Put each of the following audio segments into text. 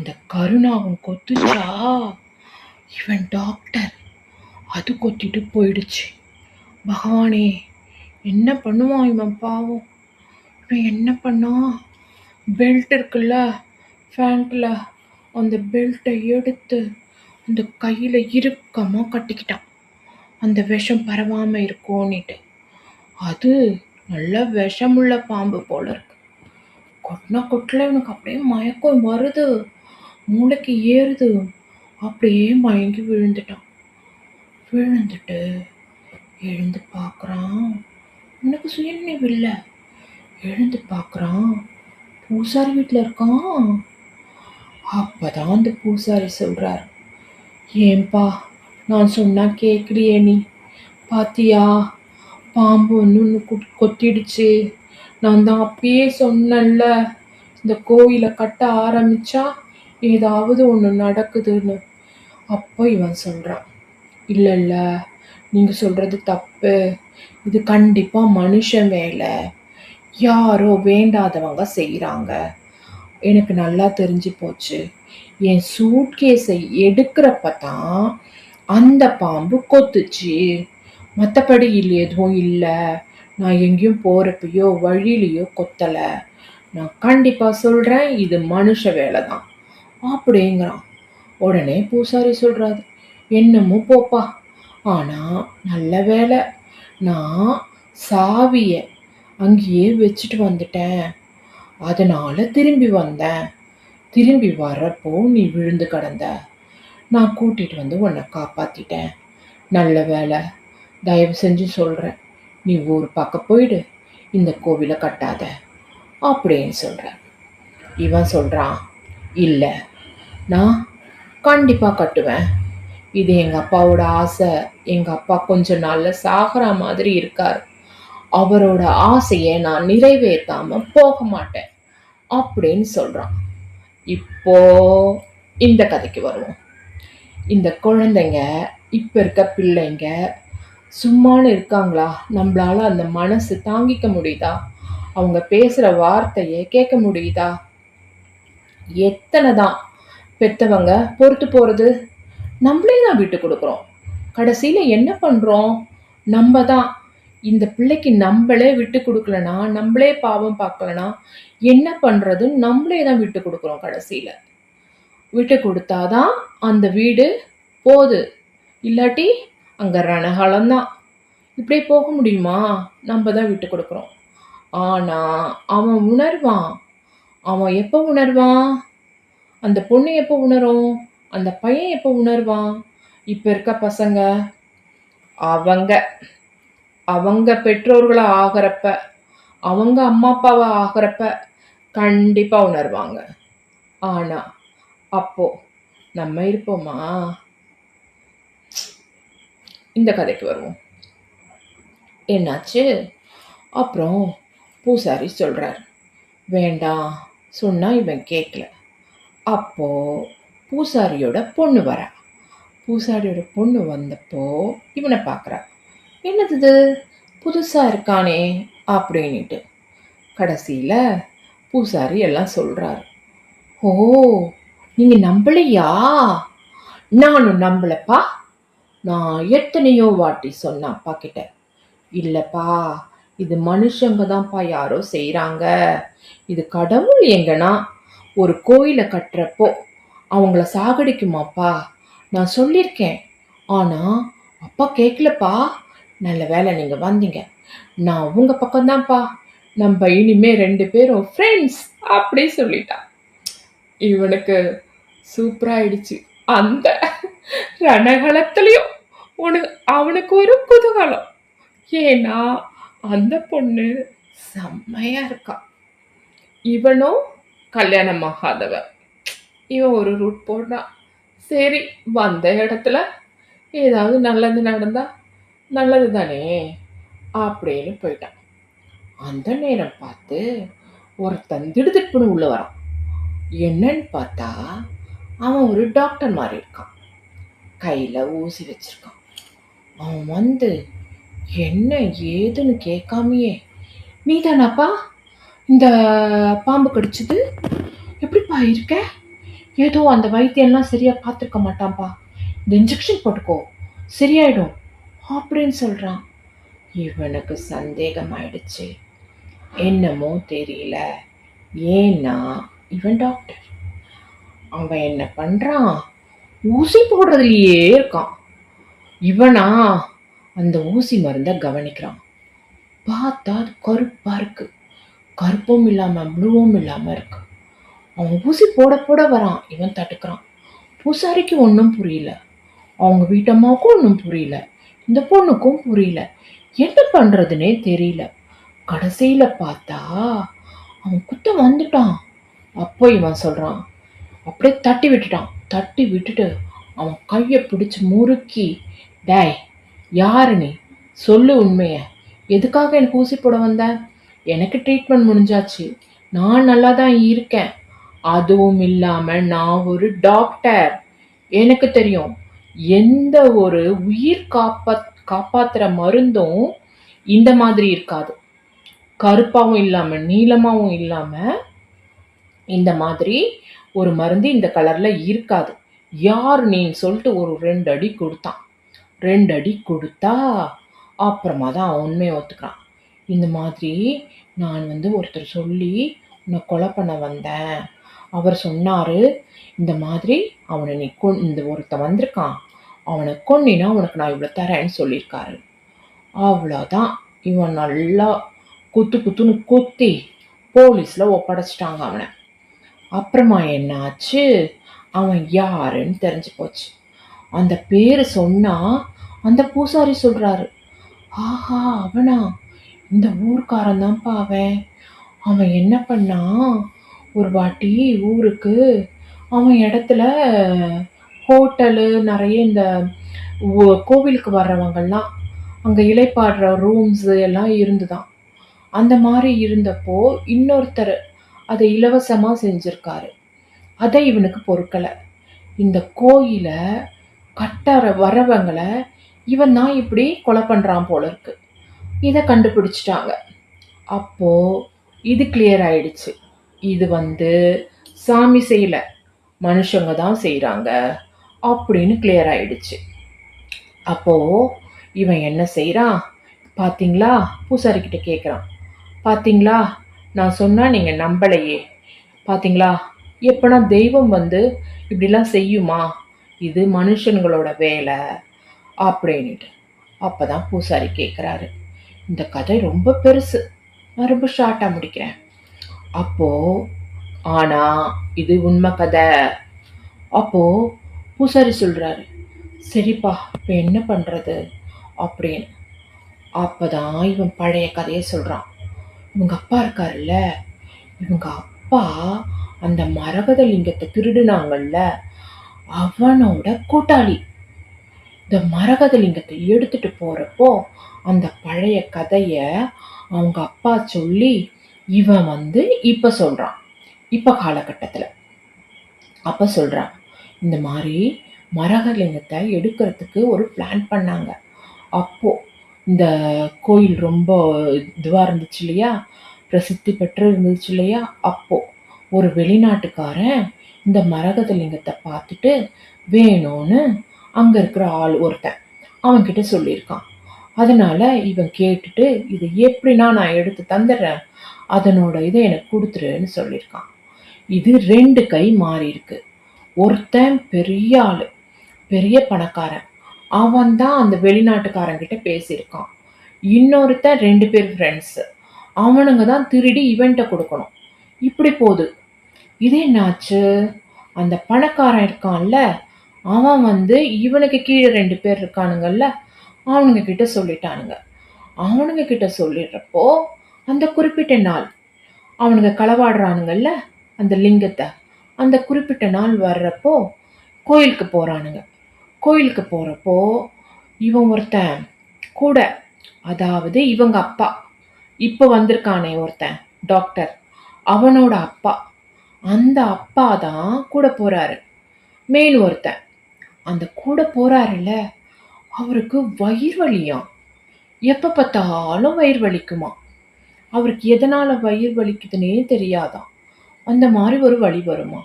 அந்த கருணாவும் கொத்துச்சா? இவன் டாக்டர் அது கொத்திட்டு போயிடுச்சு. பகவானே என்ன பண்ணுவான் இவன் பாவம்? இவன் என்ன பண்ணான் பெல்ட் இருக்குல்ல ஃபேண்ட்டில் அந்த பெல்ட்டை எடுத்து அந்த கையில் இறுக்கமாக கட்டிக்கிட்டான். அந்த விஷம் பரவாமல் இருக்கும்னுட்டு அது நல்ல விஷமுள்ள பாம்பு போல இருக்கு. கொட்டினா கொட்டில் இவனுக்கு அப்படியே மயக்கம் வருது. மூளைக்கு ஏறுது. அப்படியே மயங்கி விழுந்துட்டான். விழுந்துட்டு எழுந்து பார்க்குறான். உனக்கு சுயநினைவு இல்லை? எழுந்து பார்க்குறான். பூசாரி வீட்டில் இருக்கான். அப்பதான் அந்த பூசாரி சொல்கிறார் ஏன்பா நான் சொன்னால் கேட்குறியே நீ? பாத்தியா? பாம்பு ஒன்று ஒன்று கொத்திடுச்சு. நான் தான் அப்பயே சொன்னேன்ல இந்த கோயிலை கட்ட ஆரம்பிச்சா ஏதாவது ஒன்று நடக்குதுன்னு. அப்போ இவன் சொல்கிறான் இல்லை இல்லை நீங்கள் சொல்கிறது தப்பு. இது கண்டிப்பாக மனுஷன் வேலை. யாரோ வேண்டாதவங்க செய்கிறாங்க எனக்கு நல்லா தெரிஞ்சு போச்சு. என் சூட்கேஸை எடுக்கிறப்ப தான் அந்த பாம்பு கொத்துச்சு. மற்றபடி இல்லை எதுவும் இல்லை. நான் எங்கேயும் போகிறப்பையோ வழியிலையோ கொத்தலை. நான் கண்டிப்பாக சொல்கிறேன் இது மனுஷ வேலை தான் அப்படிங்கிறான். உடனே பூசாரி சொல்கிறாரு என்னமோ போப்பா ஆனால் நல்ல வேலை. நான் சாவியை அங்கேயே வச்சுட்டு வந்துட்டேன். அதனால் திரும்பி வந்தேன். திரும்பி வர்றப்போ நீ விழுந்து கிடந்த. நான் கூட்டிகிட்டு வந்து உன்னை காப்பாற்றிட்டேன் நல்ல வேலை. தயவு செஞ்சு சொல்கிறேன் நீ ஊர் பக்கம் போயிடு. இந்த கோவிலை கட்டாத. அப்படின்னு சொல்கிறேன் இவன் சொல்கிறான் இல்லை. நான் கண்டிப்பாக கட்டுவேன். இது எங்கள் அப்பாவோட ஆசை. எங்கள் அப்பா கொஞ்ச நாளில் சாகிற மாதிரி இருக்கார். அவரோட ஆசையை நான் நிறைவேற்றாமல் போக மாட்டேன். அப்படின்னு சொல்கிறான் இப்போ இந்த கதைக்கு வருவோம். இந்த குழந்தைங்க இப்போ இருக்க பிள்ளைங்க சும்மானு இருக்காங்களா? நம்மளால அந்த மனசு தாங்கிக்க முடியுதா? அவங்க பேசுகிற வார்த்தையை கேட்க முடியுதா? எத்தனை தான் பெத்தவங்க பொறுத்து போகிறது நம்மளே தான் விட்டு கொடுக்குறோம். கடைசியில் என்ன பண்ணுறோம் நம்ம தான் இந்த பிள்ளைக்கு நம்மளே விட்டு கொடுக்கலனா நம்மளே பாவம் பார்க்கலனா என்ன பண்ணுறது நம்மளே தான் விட்டு கொடுக்குறோம் கடைசியில். விட்டு கொடுத்தாதான் அந்த வீடு போகுது இல்லாட்டி அங்கே ரணகாலம்தான். இப்படியே போக முடியுமா? நம்ம தான் விட்டு கொடுக்குறோம். ஆனால் அவன் உணர்வான். அவன் எப்போ உணர்வான் அந்த பொண்ணு எப்போ உணரும்? அந்த பையன் எப்போ உணர்வான் இப்போ இருக்க பசங்க? அவங்க. அவங்க பெற்றோர்களை ஆகிறப்ப அவங்க அம்மா அப்பாவை ஆகிறப்ப கண்டிப்பாக உணர்வாங்க. ஆனால் அப்போது நம்ம இருப்போமா? இந்த கதைக்கு வருவோம். என்னாச்சு? அப்புறம் பூசாரி சொல்கிறார் வேண்டாம். சொன்னால் இவன் கேட்கல அப்போது பூசாரியோட பொண்ணு வரா. பூசாரியோட பொண்ணு வந்தப்போ இவனை பார்க்குறா என்னது இது? இருக்கானே அப்படின்னுட்டு. கடைசியில் பூசாரி எல்லாம் சொல்கிறாரு ஓ நீங்கள் நம்பலையா? நானும் நம்பலப்பா. நான் எத்தனையோ வாட்டி சொன்னேன் அப்பா கிட்ட இல்லைப்பா இது மனுஷங்க தான்ப்பா யாரோ செய்கிறாங்க இது கடவுள் எங்கன்னா ஒரு கோயிலை கட்டுறப்போ அவங்கள சாகடிக்குமாப்பா. நான் சொல்லியிருக்கேன். ஆனால் அப்பா கேட்கலப்பா நல்ல வேளை நீங்கள் வந்தீங்க. நான் அவங்க பக்கம்தான்ப்பா நம்ம இனிமே ரெண்டு பேரும் ஃப்ரெண்ட்ஸ் அப்படி சொல்லிட்டான் இவனுக்கு சூப்பராயிடுச்சு அந்த ரணகலத்துலேயும் உனக்கு அவனுக்கு ஒரு குதூகலம். ஏன்னா அந்த பொண்ணு செம்மையா இருக்கா. இவனும் கல்யாணம் ஆகாதவன். இவன் ஒரு ரூட் போடுறான் சரி வந்த இடத்துல ஏதாவது நல்லது நடந்தா நல்லது தானே அப்படின்னு போயிட்டான். அந்த நேரம் பார்த்து ஒருத்தன் திடுதிப்புன்னு உள்ளே வரான். என்னன்னு பார்த்தா அவன் ஒரு டாக்டர் மாதிரி இருக்கான். கையில் ஊசி வச்சிருக்கான். அவன் வந்து என்ன ஏதுன்னு கேட்காமையே. நீ தானாப்பா இந்த பாம்பு கடிச்சது? எப்படிப்பா இருக்க? ஏதோ அந்த வைத்தியம்லாம் சரியாக பார்த்துருக்க மாட்டான்ப்பா இந்த இன்ஜெக்ஷன் போட்டுக்கோ. சரியாயிடும். அப்படின்னு சொல்கிறான் இவனுக்கு சந்தேகம் ஆயிடுச்சு என்னமோ தெரியல. ஏன்னா இவன் டாக்டர் அவன் என்ன பண்ணுறான் ஊசி போடுறதுலையே இருக்கான். இவனா அந்த ஊசி மருந்தை கவனிக்கிறான். பார்த்தா அது கருப்பா இருக்கு. கருப்பும் இல்லாம ப்ளூவும் இல்லாம இருக்கு. அவன் ஊசி போட போட வரான். இவன் தட்டுக்கிறான் பூசாரிக்கு ஒன்றும் புரியல. அவங்க வீட்டம்மாவுக்கும் ஒன்றும் புரியல. இந்த பொண்ணுக்கும் புரியல. என்ன பண்ணுறதுனே தெரியல. கடைசியில பார்த்தா அவன் குத்த வந்துட்டான். அப்போ இவன் சொல்றான் அப்படியே தட்டி விட்டுட்டான். தட்டி விட்டுட்டு அவன் கையை பிடிச்சு முறுக்கி டேய் யாரு நீ? சொல்லு உண்மைய. எதுக்காக எனக்கு ஊசி போட வந்த? எனக்கு ட்ரீட்மெண்ட் முடிஞ்சாச்சு. நான் நல்லா தான் இருக்கேன். அதுவும் இல்லாமல் நான் ஒரு டாக்டர் எனக்கு தெரியும் எந்த ஒரு உயிர் காப்பா காப்பாத்துற மருந்தும் இந்த மாதிரி இருக்காது. கருப்பாகவும் இல்லாமல் நீளமாகவும் இல்லாமல் இந்த மாதிரி ஒரு மருந்து இந்த கலரில் இருக்காது. யார் நீன்னு சொல்லிட்டு ஒரு ரெண்டு அடி கொடுத்தான். ரெண்டு அடி கொடுத்தா? அப்புறமா தான் அவன் உண்மையை ஒத்துக்கிறான். இந்த மாதிரி நான் வந்து ஒருத்தர் சொல்லி உன்னை கொலை பண்ண வந்தேன். அவர் சொன்னார் இந்த மாதிரி அவனை நீ கொண் இந்த ஒருத்தன் வந்திருக்கான். அவனை கொன்னினா உனக்கு நான் இவ்வளோ தரேன்னு சொல்லியிருக்காரு. அவ்வளோதான் இவன் நல்லா குத்து குத்துன்னு குத்தி போலீஸில் ஒப்படைச்சிட்டாங்க அவனை. அப்புறமா என்னாச்சு? அவன் யாருன்னு தெரிஞ்சு போச்சு. அந்த பேர் சொன்னால் அந்த பூசாரி சொல்கிறாரு ஆஹா அவனா? இந்த ஊர்க்காரன் தான்ப்பா அவன். அவன் என்ன பண்ணான் ஒரு வாட்டி ஊருக்கு அவன் இடத்துல ஹோட்டலு நிறைய இந்த ஊ- கோவிலுக்கு வர்றவங்கெல்லாம் அங்கே இலைப்பாடுற ரூம்ஸு எல்லாம் இருந்துதான். அந்த மாதிரி இருந்தப்போ இன்னொருத்தர் அதை இலவசமாக செஞ்சுருக்காரு. அதை இவனுக்கு பொறுக்கலை. இந்த கோயிலை கட்டற வரவங்களை இவன் தான் இப்படி கொலை பண்ணுறான் போல இருக்கு. இதை கண்டுபிடிச்சிட்டாங்க. அப்போது இது கிளியர் ஆயிடுச்சு. இது வந்து சாமி செய்யலை. மனுஷங்க தான் செய்கிறாங்க அப்படின்னு கிளியர் ஆயிடுச்சு. அப்போது இவன் என்ன செய்கிறான் பார்த்தீங்களா பூசாரிக்கிட்ட கேட்குறான் பார்த்தீங்களா நான் சொன்னால் நீங்கள் நம்பலையே. பார்த்தீங்களா எப்போனா தெய்வம் வந்து இப்படிலாம் செய்யுமா? இது மனுஷங்களோட வேலை. அப்படின்னுட்டு. அப்பதான் பூசாரி கேட்குறாரு இந்த கதை ரொம்ப பெருசு. நான் ரொம்ப ஷார்ட்டாக முடிக்கிறேன். அப்போ ஆனால் இது உண்மை கதை. அப்போ பூசாரி சொல்கிறாரு சரிப்பா இப்போ என்ன பண்ணுறது அப்படின்னு. அப்போ தான் இவன் பழைய கதையை சொல்கிறான் இவங்க அப்பா இருக்காருல்ல? இவங்க அப்பா அந்த மரகத லிங்கத்தை திருடுனாங்கல்ல? அவனோட கூட்டாளி. இந்த மரகதலிங்கத்தை எடுத்துட்டு போறப்போ அந்த பழைய கதைய அவங்க அப்பா சொல்லி இவன் வந்து இப்ப சொல்றான். இப்ப காலகட்டத்துல. அப்ப சொல்றான் இந்த மாதிரி மரகலிங்கத்தை எடுக்கிறதுக்கு ஒரு பிளான் பண்ணாங்க. அப்போ இந்த கோயில் ரொம்ப இதுவாக இருந்துச்சு இல்லையா? பிரசித்தி பெற்று இருந்துச்சு இல்லையா? அப்போ ஒரு வெளிநாட்டுக்காரன் இந்த மரகத லிங்கத்தை பார்த்துட்டு வேணும்னு அங்கே இருக்கிற ஆள் ஒருத்தன். அவன்கிட்ட சொல்லியிருக்கான். அதனால் இவன் கேட்டுட்டு இதை எப்படின்னா நான் எடுத்து தந்துடுறேன். அதனோட இதை எனக்கு கொடுத்துருன்னு சொல்லியிருக்கான். இது ரெண்டு கை மாறி இருக்கு. ஒருத்தன் பெரிய ஆள் பெரிய பணக்காரன். அவன் தான் அந்த வெளிநாட்டுக்காரங்கிட்ட பேசியிருக்கான். இன்னொருத்தன் ரெண்டு பேர் ஃப்ரெண்ட்ஸு அவனுங்க தான் திருடி இவன்ட்ட கொடுக்கணும். இப்படி போகுது. இது என்னாச்சு? அந்த பணக்காரன் இருக்கான்ல அவன் வந்து இவனுக்கு கீழே ரெண்டு பேர் இருக்கானுங்கல்ல அவனுங்க கிட்ட சொல்லிட்டானுங்க. அவனுங்க கிட்ட சொல்லிடுறப்போ அந்த குறிப்பிட்ட நாள் அவனுங்க களவாடுறானுங்கல்ல அந்த லிங்கத்தை அந்த குறிப்பிட்ட நாள் வர்றப்போ கோயிலுக்கு போகிறானுங்க கோயிலுக்கு போகிறப்போ இவன் ஒருத்தன் கூட அதாவது இவங்க அப்பா இப்போ வந்திருக்கானே ஒருத்தன் டாக்டர் அவனோட அப்பா. அந்த அப்பா தான் கூட போகிறாரு மேல் ஒருத்தன் அந்த கூட போறாருல்ல அவருக்கு வயிறு வலியாம் எப்போ பார்த்தாலும் வயிறு வலிக்குமா? அவருக்கு எதனால் வயிறு வலிக்குதுன்னே தெரியாதாம் அந்த மாதிரி ஒரு வழி வருமா?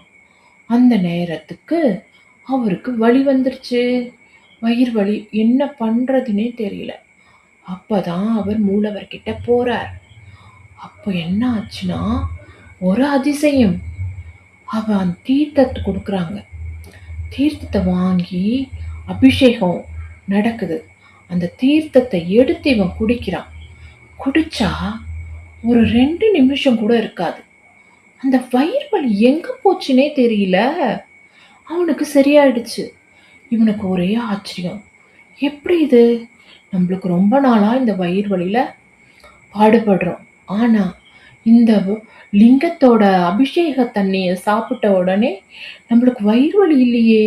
அந்த நேரத்துக்கு அவருக்கு வலி வந்துருச்சு. வயிறு வலி என்ன பண்ணுறதுன்னே தெரியல. அப்போ தான் அவர் மூலவர்கிட்ட போகிறார் அப்போ என்ன ஆச்சுன்னா ஒரு அதிசயம். அவன் தீர்த்தத்து கொடுக்குறாங்க. தீர்த்தத்தை வாங்கி அபிஷேகம் நடக்குது. அந்த தீர்த்தத்தை எடுத்து இவன் குடிக்கிறான். குடிச்சா ஒரு ரெண்டு நிமிஷம் கூட இருக்காது. அந்த வயிறு வலி எங்கே போச்சுன்னே தெரியல. அவனுக்கு சரியாயிடுச்சு. இவனுக்கு ஒரே ஆச்சரியம். எப்படி இது? நம்மளுக்கு ரொம்ப நாளாக இந்த வயிறு வலியில் பாடுபடுறோம். ஆனால் இந்த லிங்கத்தோட அபிஷேக தண்ணியை சாப்பிட்ட உடனே நம்மளுக்கு வயிறு வலி இல்லையே.